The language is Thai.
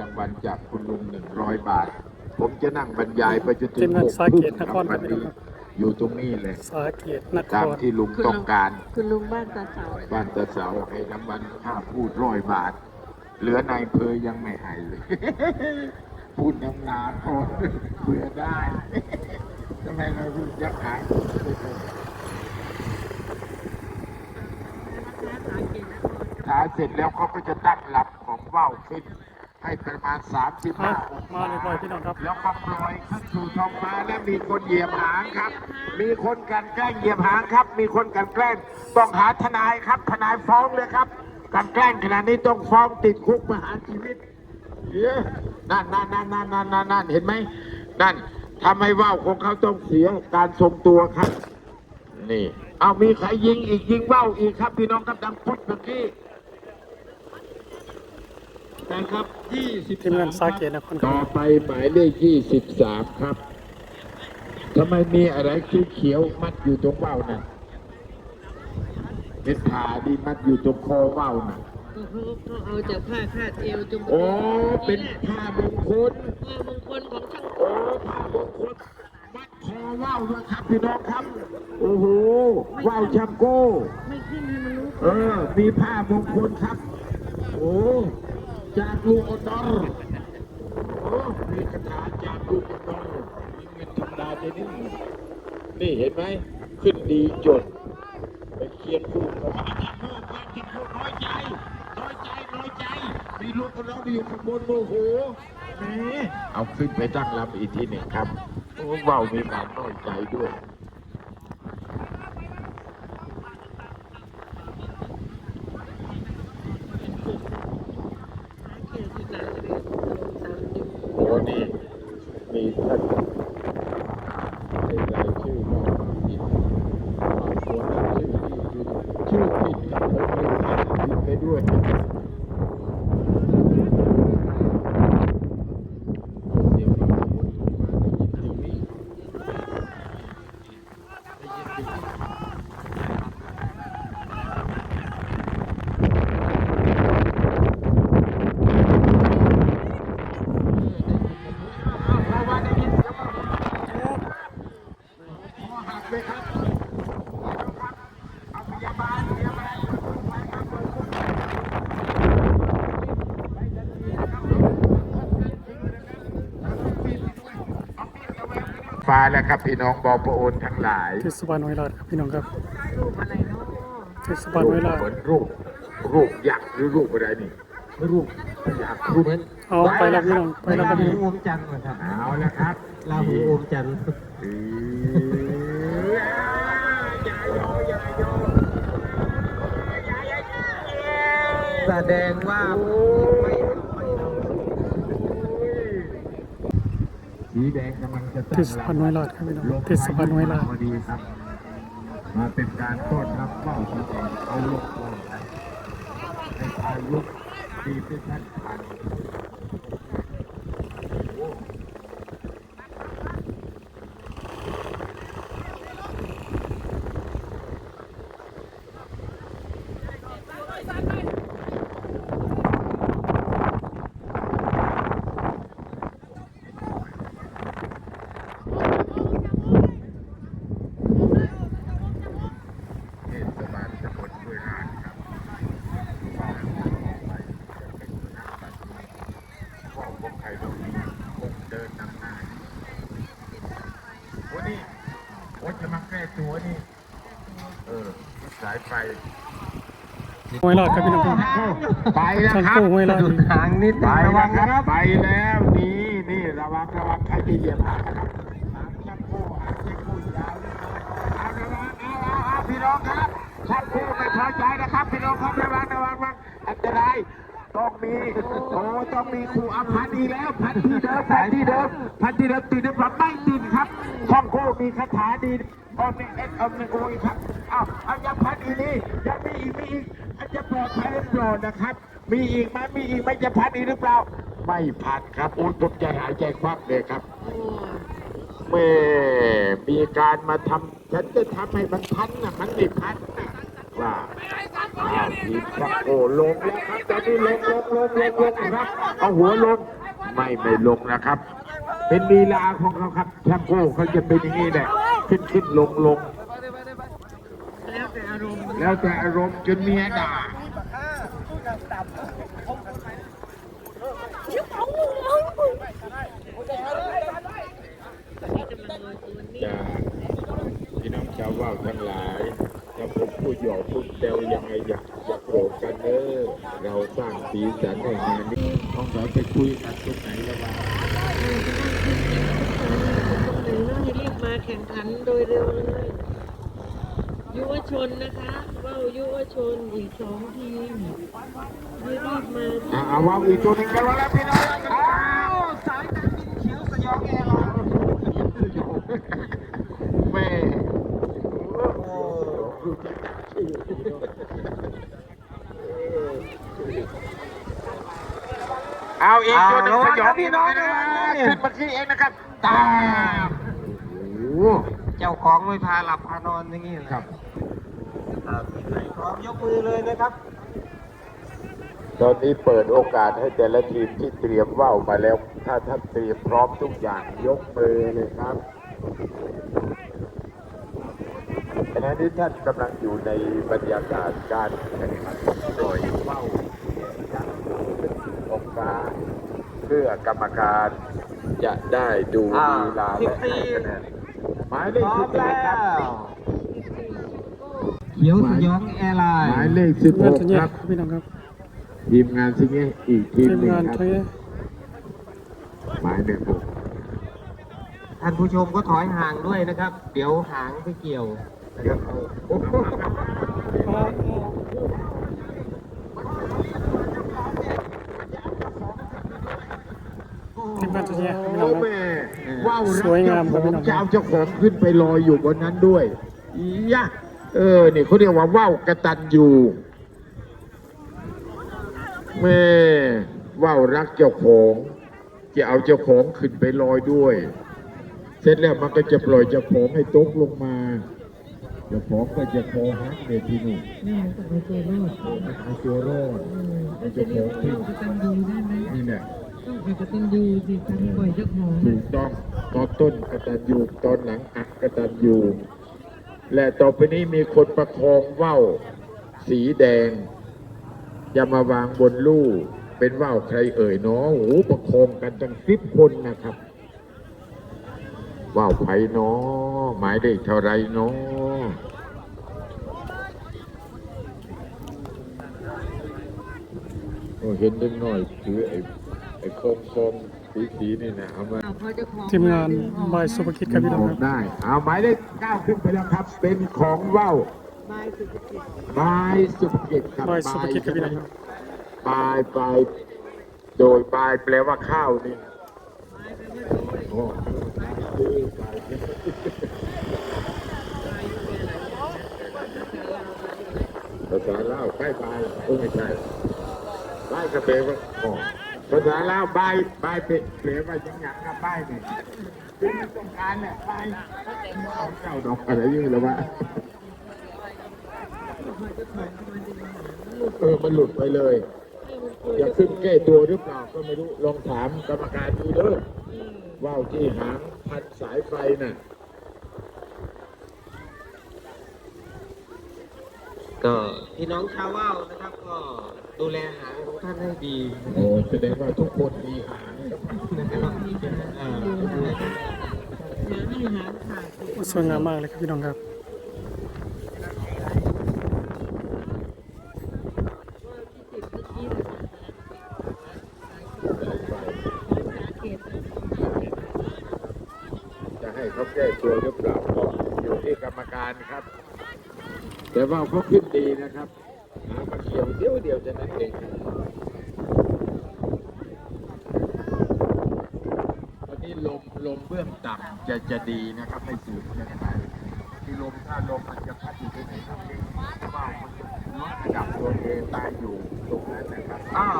รางวัลจากคุณลุงหนึ่งร้อยบาท ผมจะนั่งบรรยายไปจนถึทีงมงานหกสาทุ่เกมตนครวันนี้อยู่ตรงนี้เลยสาเกตนคตามรที่ลุงต้องการ คุณลุงบ้านตาเสาบ้านตะเสาให้รางวัลค่าพูดร้อยบาท เหลือนายเพอยังไม่ให้เลย พูดน้ำนาพอเบื่อได้ทำไมเราพูดยักษ์หายขายเสร็จแล้วเขาก็จะตั้งลำของว่าวขึ้น ให้ประมาณอะ35องศมาเรียบร้อยพี่น้องครับแล้วก็ปล่อยขึ้นสู่ท้องฟ้าและมีคนเหยียบหางครับ มีคนกลันแกล้งเหยียบหางครับ มีคนกลันแกล้งต้องหาทนายครับ ทนายฟ้องเลยครับกลันแกล้งขนาดนี้ต้องฟ้องติดคุกประหารชีวิตเยอะนั่นนั่นนั่นนั่นนั่นนั่นนั่นเห็นไหมนั่นทำให้ว่าวของเขาต้องเสียการทรงตัวครับ นี่ เอามีใครยิงอีกยิงว่าวอีกครับ พี่น้องครับดังพุทธเมื่อกี้ นะครับยี่สิบทีมงานสาเกตนครคต่รัอบไปหมายเลขยี่สิบสามครับทำไมมีอะไรเขียวๆมัดอยู่ตรงว่าวน่ะเป็นผ้าที่มัดอยู่ตรงคอว่าวน่ะก็เขาเขาเอาจากผ้าคาดเอวจนโอ้เป็นผ้ามงคลผ้ามงคลของช่างโอ้ผ้ามงคลมัดคอว่าวด้วยครับพี่น้องครับ โอ้โหว่าวชัมโก้ไม่ขึ้นให้มันรู้เออ มีผ้ามงคลครับ โอ้ จากลูกอดอร์โอ้มีคาถาจากลูกอดอร์มีเงินธรรมดาจะนี่นี่เห็นไหม ขึ้นดีจดไปเคียนคู่กับว่าอย่าพูดอย่าคิดพูดน้อยใจ น้อยใจ น้อยใจ มีลูกอดอร์อยู่ข้างบนโมโหเอาขึ้นไปตั้งลำอีกทีหนึ่งครับ โอ้เว้ามีความน้อยใจด้วย เขียนที่หลังเลยสามจุด โอ้นี่มีท่านให้รายชื่อมาผิดบางส่วนนั้นชื่อที่ผิดชื่อผิดกับผมเลยอ่านผิดไปด้วยเดี๋ยวเราจะวนลงมาได้ยินตรงนี้ได้ยินตรงนี้เพราะว่าได้ยินเสียงว่าคอหักเลยครับเอาพยาบาลพยาบาลไปครับ ฟ้าแล้วครับพี่น้องบอประโอนทั้งหลายเทศบาลน้อยลาดครับพี่น้องครับรูปอะไรเนาะเทศบาลน้อยลาดเหมือนรูปรูปยักษ์หรือรูปอะไรนี่รูปยักษ์รูปเอาไปแล้วพี่น้องไปแล้วครับพี่น้องอมจันทร์นะครับเอาแล้วครับลาหูอมจันทร์เอออย่าโยอย่าโยแสดงว่า สีแดงกำลังจะเทศบาลน้อยลาดครับพี่น้องเทศบาลน้อยลาดพอดีครับ มาเป็นการต้อนรับเป้าแสดงเอาลกลงไปในพายุดีเป็นท่านผ่าน เทศบาลตำบลห้วยลานครับพ่อของใครต้องคงเดินนำหน้าโอ้นี่โอ้จะมาแก้ตัวนี่ เออ สายไฟน้อยลาดครับพี่น้องครับ ไปแล้วช่างครับโก้ห้วยลาดดุนหางนิดไปนึงระแล้วัวงคนะรับครับไปแล้วนี่นี่ระวังระวังใครจะเหยียบหางนะครับหางชักโครกหางชักโครกยาวเลยเอาระวังเอาเอาเอาพี่น้องครับชักโครกไม่พอใจนะครับ พี่น้องครับระวังระวังระวังอันตรายต้องมีโอ้ต้องมีครูอภันธ์อีกแล้วพันที่เดิมพันที่เดิมพันที่เดิมติดน้ำมันไม่ติดครับช่องโครกมีคาถาดี ออมเอ็ดออมโอยครับเอาเอายังพันอีกนี่ยังมีอีกมีอีกอันจะปลอดภัยหรือเปล่านะครับ มีอีกไหมมีอีกไหมจะพันอีกหรือเปล่า ไม่พันครับโอ้ยผมใจหายใจควักเลยครับโอ้แม่มีการมาทำฉันจะทำให้มันพันนะมันไม่พันนะว่าอ้าวทีมชักโอ้ลงแล้วครับตอนนี้ลงลงลงลงลงครับเอาหัวลงไม่ไม่ลงนะครับ เป็นลีลาของเขาครับแชักโอ้เขาจะเป็นอย่างนี้แหละ ขึ้นขึ้นลงลงแล้วแต่อารมณ์แล้วแต่อารมณ์จนเมียด่าจะพี่น้องชาวว่าวทั้งหลายถ้าผมพูดหยอกพูดเซลยังไงอย่าอย่าโกรธกันเนอเราสร้างสีสันให้งานนี้ต้องสอนไปคุยกันตรงไหนแล้วว่า ตรงไหนน่าให้รีบ มาแข่งขันโดยเร็วเลย ยุวชนนะคะว่าวยุวชนอีกสองทีมรีบมาอ่าเอาว่าวอีกตัวหนึงกันแล้วพี่น้องอ้าวสายการบินเขียวสยองแอร์ไลน์แม่โอ้โหดูจักชื่อเอาอีกตัวหนึ่งสยองพี่น้องนะขึ้นมาที่เองนะครับตาม เจ้าของไม่พาหลับพานอนอย่างนี้ครับพร้อมยกมือเลยนะครับ ตอนนี้เปิดโอกาสให้แต่ละทีมที่เตรียมว่าวมาแล้ว ถ้าท่านเตรียมพร้อมทุกอย่างยกมือเลยครับขณะนี้ท่านกำลังอยู่ในบรรยากาศการแข่งขันปล่อยว่าวจากองฟ้าเพื่อกรรมการจะได้ดูลีลาและให้คะแนน หมายเลพขร้อสิมบแล้ครับวเขียวสยองแอร์ไลน์หมายเลขสิบงาหนกทะเยครับพี่น้องครับทีมงานซิงเงี้อีกทีมทีมหนึ่งงานครับทะเยหมายเลขหกท่านผู้ชมก็ถอยห่างด้วยนะครับ เดี๋ยวหางไปเกี่ยวนะครับทีมงานทะเยพี่น้โอ้องครับแม่ ว้าวรักสวยงามครับเจ้าพี่ขน้อองงจะเอาเจ้าของขึ้นไปลอยอยู่บนนั้นด้วยอียะเออนี่เขาเรียกว่าว่าวกระตันอยู่แม่ว่าวรักเจ้าของจะเอาเจ้าของขึ้นไปลอยด้วย เสร็จแล้วมันก็จะปล่อยเจ้าของให้ตกลงมาเจ้าของก็จะคอหักเดทีนี่นี่มันจะไปเจอโลดมันเอาตัวรอดแล้วจะเรียกว่าเราจะตันดูได้ไหมนี่เนี่ย ต้องอาจจะตันดูสิการปล่อยเจ้าของถูกต้องตอนต้นกตันยูตอนหลังอักกตันยูและต่อไปนี้มีคนประคองว่าวสีแดงจะมาวางบนลู่เป็นว่าวใครเอ่ยเนาะโอ้ประคองกันตั้งสิบคนนะครับว่าวไผ่เนาะหมายเลขเท่าไรเนาะโอ้เห็นเล็กน้อยถือไอ้ ไอ้โคงโคงสีสีๆนี่นะเอามาพอเจ้าของทีมงานบายสุภกิจครับพี่น้องบคอรับกได้ เอาหมายเลขเก้าขึ้นไปแล้วครับ เป็นของว่าวบายสุภกิจบายสุภกิจครับบายสุภกิจครับพี่น้องครับบายบายโดยบายแปลว่าข้าวนี่บายไปไม่รู้เลยโอ้ภาษาลาวใกล้บายโอ้ไม่ใช่บายก็แปลว่าอ๋อ ภาษาลาวใบายบเป็นแปลว่ายังหยังกับใบเนี่ยเป็นต้องการเนี่ยใบเอาเจ้าดอกอะไรอยืนแล้ววะเออมันหลุดไปเลยจะขึ้นแก้ตัวหรือเปล่าก็ไม่รู้ลองถามกรรมการดูเด้อว่าวที่หางพันสายไฟน่ะก็พี่น้องชาวว่าวนะครับก็ดูแลหาง ท่านให้ดีโอ้แสดงว่าทุกคนมีหางนะครับอ่าสวยงามมากเลยครับพี่น้องครับจะให้เขาแก้ตัวหรือเปล่าก็อยู่ที่กรรมการครับ แต่ว่าเขาขึ้นดีนะครับ หางมาเขียวเดียวเดียวจะนั้นเองครับตอนนี้ลมลมเบื้องต่ำจะจะดีนะครับให้สูดกันไปที่ลมถ้าลมมันจะพัดอยู่ที่ไหนครับว่ามันจะลดระดับตัวเองตายอยู่ตรงนั้นนะครับ